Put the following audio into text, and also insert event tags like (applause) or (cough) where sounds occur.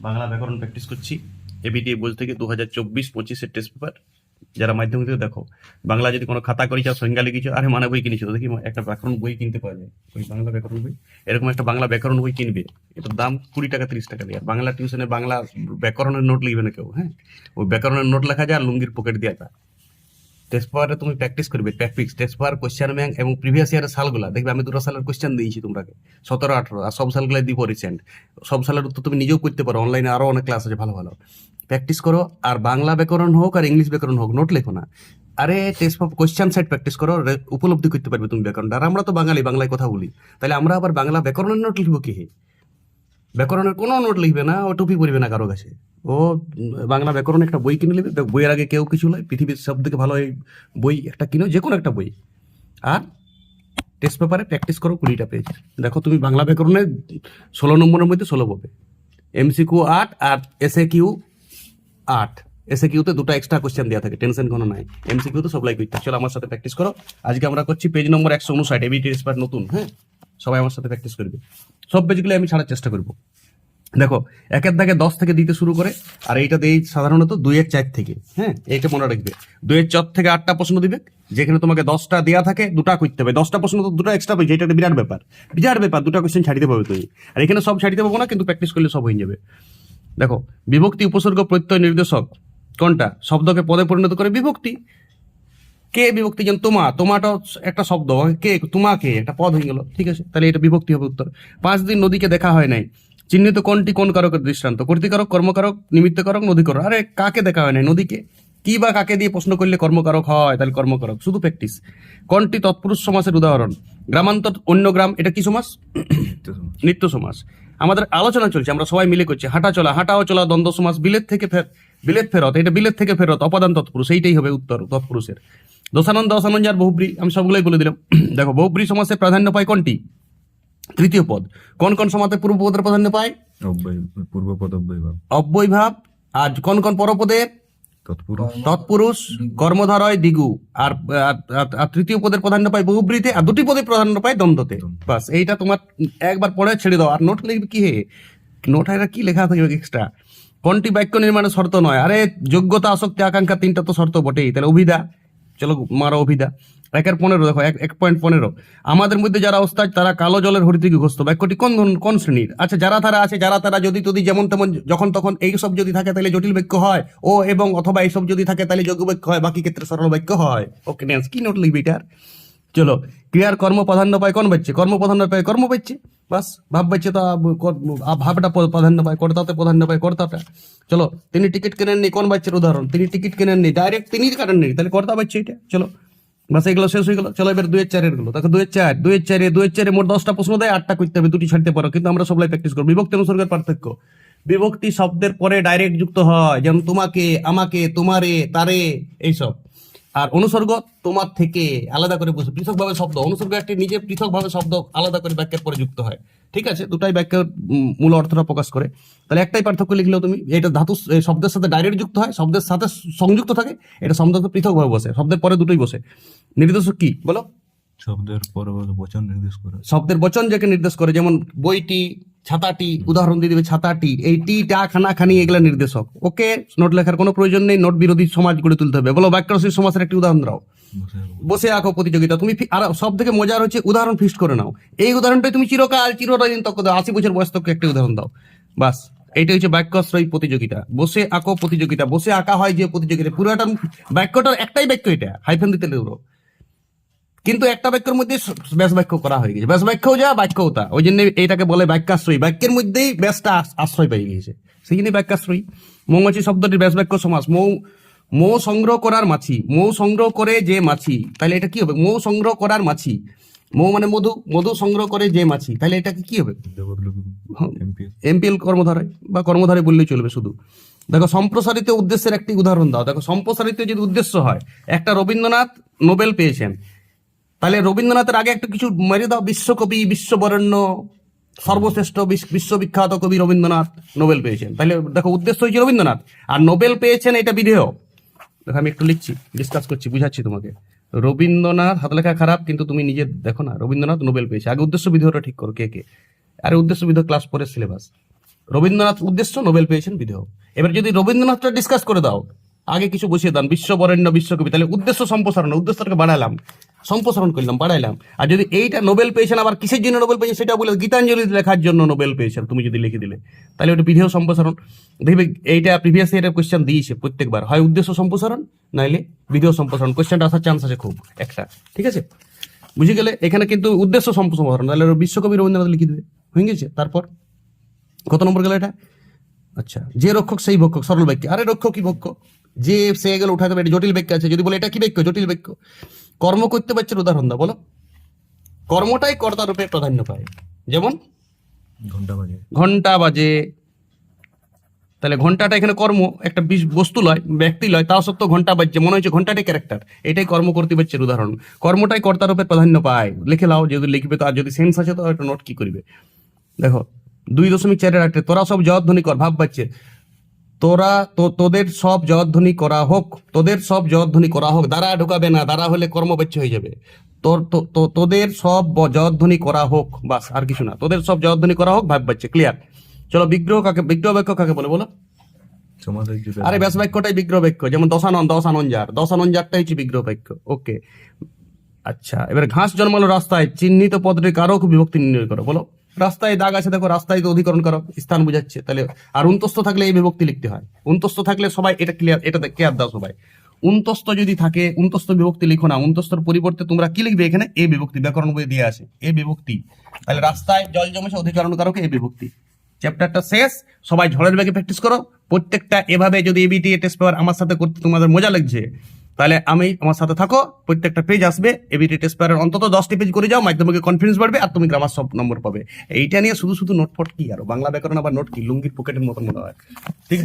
বাংলা ব্যাকরণ প্র্যাকটিস করছি। এবিটিএ বই থেকে দু হাজার চব্বিশ পঁচিশের টেস্ট পেপার যারা মাধ্যমিক থেকে দেখো। বাংলা যদি কোনো খাতা করেছ সংজ্ঞা লিখেছো আরে মানে বই কিনেছো, দেখি একটা ব্যাকরণ বই কিনতে পারবে ওই বাংলা ব্যাকরণ বই। এরকম একটা বাংলা ব্যাকরণ বই কিনবে। এটার দাম কুড়ি টাকা, তিরিশ টাকা দেয়। বাংলা টিউশনে বাংলা ব্যাকরণের নোট লিখবে না কেউ হ্যাঁ? ওই ব্যাকরণের নোট লেখা যায় আর লুঙ্গির পকেট দেওয়া যায়। টেস্ট পেপারে তুমি প্র্যাকটিস করবে tactics test paper question bank এবং প্রিভিয়াস ইয়ারের সালগুলা। দেখবে আমি দুটো সালের কোশ্চেন দিয়েছি তোমাকে সতেরো, আঠারো, আর সব সালগুলো দিব রিসেন্ট সব সালের উত্তর তুমি নিজেও করতে পারো অনলাইনে আরও অনেক ক্লাস আছে, ভালো ভালো। প্র্যাকটিস করো, আর বাংলা ব্যাকরণ হোক আর ইংলিশ ব্যাকরণ হোক নোট লেখো না। আরে test paper question side practice করো উপলব্ধি করতে পারবে তুমি ব্যাকরণটা। আর আমরা তো বাঙালি, বাংলায় কথা বলি। তাহলে আমরা আবার বাংলা ব্যাকরণের নোট লিখব কি ব্যাকরণের কোনো নোট লিখবে না, ও টুপি পড়বে না কারও কাছে। ও, বাংলা ব্যাকরণ একটা বই কিনে নেবে, বইয়ের আগে কেউ কিছু নয় পৃথিবীর সব থেকে ভালো এই বই একটা কিনো যে কোনো একটা বই। আর টেস্ট পেপারে প্র্যাকটিস করো কুড়িটা পেজ দেখো তুমি বাংলা ব্যাকরণে ষোলো নম্বরের মধ্যে ষোলো পাবে। এমসিকিউ আট আর এসএ কিউ আট। এসএ কিউতে দুটো এক্সট্রা কোশ্চেন দেওয়া থাকে টেনশন কোনো নাই। এমসিকিউ তো সবলাই করতে। চলো আমার সাথে প্র্যাকটিস করো। আজকে আমরা করছি পেজ নম্বর একশো উনষাট এবিটি এক্সপার্ট নতুন হ্যাঁ? সবাই আমার সাথে প্র্যাকটিস করবে। সব পেজগুলো আমি ছাড়ার চেষ্টা করব। দেখো, একের দাগে দশ থেকে দিতে শুরু করে, আর এইটা দেই সাধারণত দুইয়ের চার থেকে হ্যাঁ? এইটা মনে রাখবে। দুইয়ের চার থেকে আটটা প্রশ্ন দিবে, যেখানে তোমাকে দশটা দেওয়া থাকে, দুটা করতে হবে। দশটা প্রশ্ন তো দুটো এক্সট্রা পেয়েছে এটা বিরাট ব্যাপার। বিরাট ব্যাপার, দুটা কোয়েশ্চেন ছাড়িতে পারবে তুমি আর এখানে সব ছাড়িতে পাবো না, কিন্তু প্র্যাকটিস করলে সব হয়ে যাবে। দেখো, বিভক্তি, উপসর্গ, প্রত্যয়, নির্দেশক কোনটা? শব্দকে পদে পরিণত করে বিভক্তি। কে বিভক্তি যেমন তোমা। তোমাটা একটা শব্দ কে তোমাকে একটা পদ হয়ে গেল ঠিক আছে? তাহলে এটা বিভক্তি হবে উত্তর। পাঁচ দিন নদীকে দেখা হয় নাই। চিহ্নিত কোনটি কোন কারকের দৃষ্টান্ত? কর্তিকারক কর্মকারক নিমিত্তকারক নদীকারক? আরে কাকে দেখা হয় নাই? নদীকে? কি বা কাকে দিয়ে প্রশ্ন করলে কর্মকারক হয়? তাহলে কর্মকারক শুধু প্র্যাকটিস কোনটি তৎপুরুষ সমাসের উদাহরণ? গ্রামান্তর অন্য গ্রাম এটা কি সমাস। নিত্য সমাস। আমাদের আলোচনা চলছে আমরা সবাই মিলে করছি। হাঁটা চলা হাঁটাও চলা দ্বন্দ্ব সমাস বিলেত থেকে ফের বিলেত ফেরত এটা বিলেত থেকে ফেরত অপাদান তৎপুরুষ এইটাই হবে উত্তর তৎপুরুষের। দশানন্দ দশানন্দ আর বহুব্রী আমি সবগুলোই বলে দিলাম। (clears throat) দেখো বহুব্রী সমাসের প্রাধান্য পায় কোনটি? তৃতীয় পদ। কোন কোন সমাসে পূর্ব পদের প্রাধান্য পায়? পূর্বপদ অব্যয়ভাব অব্যয় ভাব। আর কোন কোন পরপদের? তৎপুরুষ। কর্মধারয় দিগু। আর তৃতীয় পদের প্রাধান্য পায় বহুব্রীতে। আর দুটি পদের প্রাধান্য পায় দ্বন্দ্বতে। বাস এইটা তোমার একবার পড়ে ছেড়ে দাও। আর নোট লিখবে কি হে? নোট এটা কি লেখা থাকবে এক্সট্রা কোনটি বাক্য নির্মাণের শর্ত নয়? আরে যোগ্যতা আসক্তি আকাঙ্ক্ষা তিনটা তো শর্ত বটেই। তাহলে অভিধা। চলো মারো অভিধা একের পনেরো দেখো, এক এক পয়েন্ট পনেরো। আমাদের মধ্যে যারা ওস্তাদ, তারা কালো জলের হরিতিকে ঘস্ত বাক্যটি কোন কোন শ্রেণির? আচ্ছা যারা তারা আছে, যারা তারা যদি যদি যেমন তেমন, যখন তখন এইসব যদি থাকে, তাহলে জটিল বাক্য হয়। ও এবং অথবা এইসব যদি থাকে, তাহলে যোগ্য বাক্য হয়, বাকি ক্ষেত্রে সরল বাক্য হয়। ওকে নেন্স কি নোট লিখবি এটার। চলো, ক্রিয়ার কর্ম প্রাধান্য পায় কোন বাচ্চে? কর্ম প্রাধান্য পায় কর্ম পাচ্ছে বাস, ভাব বাচ্চে তা ভাবটা প্রাধান্য পায়, কর্তাতে প্রাধান্য পায়, কর্তাটা। চলো, তিনি টিকিট কেনেননি, কোন বাচ্চার উদাহরণ? তিনি টিকিট কেনেননি ডাইরেক্ট তিনি কাটেননি, তাহলে কর্তা বাচ্চে এটা। চলো, বাস এগুলো শেষ হয়ে গেল। চলো, এবার দুয়ের চারেরগুলো। দেখো, দুয়ের চার, দুয়ের চারে দুয়ের চারে মোট দশটা প্রশ্ন দেয়, আটটা করতে হবে, দুটি ছাড়তে পারো, কিন্তু আমরা সবাই প্র্যাকটিস করব। বিভক্তি অনুসর্গের পার্থক্য। বিভক্তি শব্দের পরে ডাইরেক্ট যুক্ত হয়, যেমন তোমাকে, আমাকে, তোমারে, তারে, এইসব। আর অনুসর্গ তোমার থেকে আলাদা করে বুঝো পৃথকভাবে শব্দ। অনুসর্গ একটি নিজে পৃথকভাবে শব্দ আলাদা করে বাক্যের পরে যুক্ত হয়। ঠিক আছে? দুটাই বাক্যের মূল অর্থটা প্রকাশ করে। তাহলে একটাই পার্থক্য লিখলেও তুমি এটা ধাতু শব্দের সাথে ডাইরেক্ট যুক্ত হয় শব্দের সাথে সংযুক্ত থাকে এটা শব্দ পৃথকভাবে বসে শব্দের পরে দুটোই বসে। নির্দেশক কি? বলো। শব্দের পরবর্তী বচন নির্দেশ করে। শব্দের বচন যাকে নির্দেশ করে যেমন বইটি ছাতাটি, উদাহরণ দিয়ে দেবে ছাতাটি। এই টি, টা, খানা, খানি, এগুলা নির্দেশক। ওকে? নোট লেখার কোনো প্রয়োজন নেই, নোট বিরোধী সমাজ গড়ে তুলতে হবে। বলো বাক্যরসিক সমাজের একটি উদাহরণ দাও। বসে আঁকো প্রতিযোগিতা। তুমি আর সব থেকে মজার হচ্ছে, উদাহরণ ফিক্সড করে নাও। এই উদাহরণটাই তুমি চিরকাল, চিরদিন তক দাও। আশি বছর বয়স তক একটা উদাহরণ দাও। বাস এইটা হচ্ছে বাক্যাশ্রয় প্রতিযোগিতা। বসে আঁকো প্রতিযোগিতা। বসে আঁকা হয় যে প্রতিযোগিতা পুরোটা বাক্যটার একটাই বাক্য এটা। হাইফেন দিতে কিন্তু একটা বাক্যের মধ্যে ব্যাস বাক্য করা হয়ে গেছে। ব্যাস বাক্যও যা, বাক্যও তা। ওই জন্য এইটাকে বলে বাক্যাশ্রয়ী বাক্যের মধ্যেই ব্যাসটা আশ্রয় পেয়ে গিয়েছে। সেই জন্য বাক্যাশ্রয়ী মৌমাছি শব্দটির ব্যাস বাক্য সমাস। মৌ মৌ সংগ্রহ করার মাছি। মৌ সংগ্রহ করে যে মাছি। তাহলে এটা কি হবে? মৌ সংগ্রহ করার মাছি। মৌ মানে মধু। মধু সংগ্রহ করে যে মাছি। তাহলে এটা কি হবে? এমপি এমপিএল কর্মধারায় বা কর্মধারায় বললেই চলবে শুধু। দেখো, সম্প্রসারিত উদ্দেশ্যের একটি উদাহরণ দাও। দেখো, সম্প্রসারিত যদি উদ্দেশ্য হয়, একটা রবীন্দ্রনাথ নোবেল পেয়েছেন। তাহলে রবীন্দ্রনাথের আগে একটা কিছু মেরে দাও, বিশ্বকবি, বিশ্ববরেণ্য, সর্বশ্রেষ্ঠ বিশ্ব- বিশ্ববিখ্যাত কবি রবীন্দ্রনাথ নোবেল পেয়েছেন। তাহলে দেখো উদ্দেশ্য হয়েছে রবীন্দ্রনাথ। আর নোবেল পেয়েছেন এটা বিধেয়। দেখো আমি একটু লিখছি ডিসকাস করছি, বুঝাচ্ছি তোমাকে। রবীন্দ্রনাথ, হাত লেখা খারাপ, কিন্তু তুমি নিজে দেখো না, রবীন্দ্রনাথ নোবেল পেয়েছে। আগে উদ্দেশ্য বিধেয়টা ঠিক করো, কে কে? আরে উদ্দেশ্য বিধেয় ক্লাস পরের সিলেবাস রবীন্দ্রনাথ উদ্দেশ্য নোবেল পেয়েছেন বিদেহ এবার যদি রবীন্দ্রনাথটা ডিসকাস করে দাও, আগে কিছু বসিয়ে দান বিশ্ববরেণ্য, বিশ্বকবি, তাহলে উদ্দেশ্য সম্প্রসারণ, উদ্দেশ্যটাকে বাড়ালাম। সম্প্রসারণ করলাম, বাড়াইলাম। আর যদি এইটা নোবেল পেয়েছেন, আবার কিসের জন্য নোবেল পেয়েছেন সেটা বলে গীতাঞ্জলি লেখার জন্য নোবেল পেয়েছেন, তুমি যদি লিখে দিলে। তাহলে ওটা বিধেয় সম্প্রসারণ। দেখবে এইটা প্রিভিয়াস ইয়ারের কোয়েশ্চেন দিয়েছে প্রত্যেকবার। হয় উদ্দেশ্য সম্প্রসারণ, নাইলে বিধেয় সম্প্রসারণ। কোয়েশ্চেনটা আসার চান্স আছে খুব, একটা। ঠিক আছে? বুঝে গেলে এখানে কিন্তু উদ্দেশ্য সম্প্রসারণ তাহলে বিশ্বকবি রবীন্দ্রনাথ লিখে দেবে। হয়ে গেছে? তারপর? কত নম্বর গেল এটা? আচ্ছা যে রক্ষক সেই ভক্ষক, সরল বাক্য। আরে রক্ষক কি ভক্ষ। যে সে গেলে, উঠাতে পারে, জটিল বাক্য আছে। যদি বলে এটা কি বাক্য? জটিল বাক্য। কর্ম করতে পারছে উদাহরণ দাও বলো। কর্মটাই কর্তা রূপে প্রাধান্য পায়। যেমন? ঘণ্টা বাজে। ঘণ্টা বাজে। তাহলে ঘন্টাটা এখানে কর্ম একটা বস্তু লয় ব্যক্তি লয় তাও সত্ত্বেও ঘণ্টা বাজছে। মনে হচ্ছে ঘন্টাটাই ক্যারেক্টার এটাই কর্ম করতে পারছে উদাহরণ। কর্মটাই কর্তারূপে প্রাধান্য পায়। লিখে লাও যদি লিখবে তো আর যদি সেন্স আছে তো একটা নোট কি করবে? দেখো দুই দশমিক চারের আটে তোরা সব জয়ধ্বনি কর ভাব পাচ্ছে তোরা তো তোদের সব জয়ধ্বনি করা হোক তোদের সব জয়ধ্বনি করা হোক দ্বারা ঢোকাবে না দ্বারা হলে কর্মবাচ্য হয়ে যাবে। তোর তো- তোদের সব জয়ধ্বনি করা হোক বাস আর কিছু না। তোদের সব জয়ধ্বনি করা হোক ভাব পাচ্ছে ক্লিয়ার চলো বিগ্রহ কাকে বিগ্রহ বাক্য কাকে বলে বলো? আরে ব্যাস বাক্যটাই বিগ্রহ বাক্য যেমন দশানন দশানন যারটা হচ্ছে বিগ্রহ বাক্য ওকে আচ্ছা এবার ঘাস জন্মালো রাস্তায় চিহ্নিত পদটি কারক বিভক্তি নির্ণয় করো বলো। রাস্তায় দাগ আছে, দেখো রাস্তায় তো অধিকরণ করো, স্থান বুঝাচ্ছে। তাহলে, আর উন্তস্ত থাকলে এই বিভক্তি লিখতে হয়। উন্তস্ত থাকলে সবাই, এটা ক্লিয়ার এটা কেয়ার দাও সবাই। উন্তস্ত যদি থাকে উন্তস্ত বিভক্তি লিখো না উন্তস্তর পরিবর্তে তোমরা কি লিখবে এখানে? এ বিভক্তি, ব্যাকরণ বই দিয়ে আছে, এ বিভক্তি। তাহলে রাস্তায় জল জমেছে, অধিকরণ কারক এ বিভক্তি। চ্যাপ্টারটা শেষ, সবাই ঝড়ের বেগে প্র্যাকটিস করো। প্রত্যেকটা এভাবে যদি এবিটি টেস্ট পেপার আমার সাথে করতে তোমাদের মজা লাগছে তাহলে আমি আমার সাথে থাকো, প্রত্যেকটা পেজ আসবে এবিটি টেস্ট অন্তত দশটি পেজ করে যাও, মাধ্যমিকে কনফিডেন্স বাড়বে আর তুমি গ্রামার সব নম্বর পাবে। এইটা নিয়ে শুধু শুধু নোট ফট কি আর? বাংলা ব্যাকরণ আবার নোট কি? লুঙ্গির পকেটের মতন মনে হয়। ঠিক?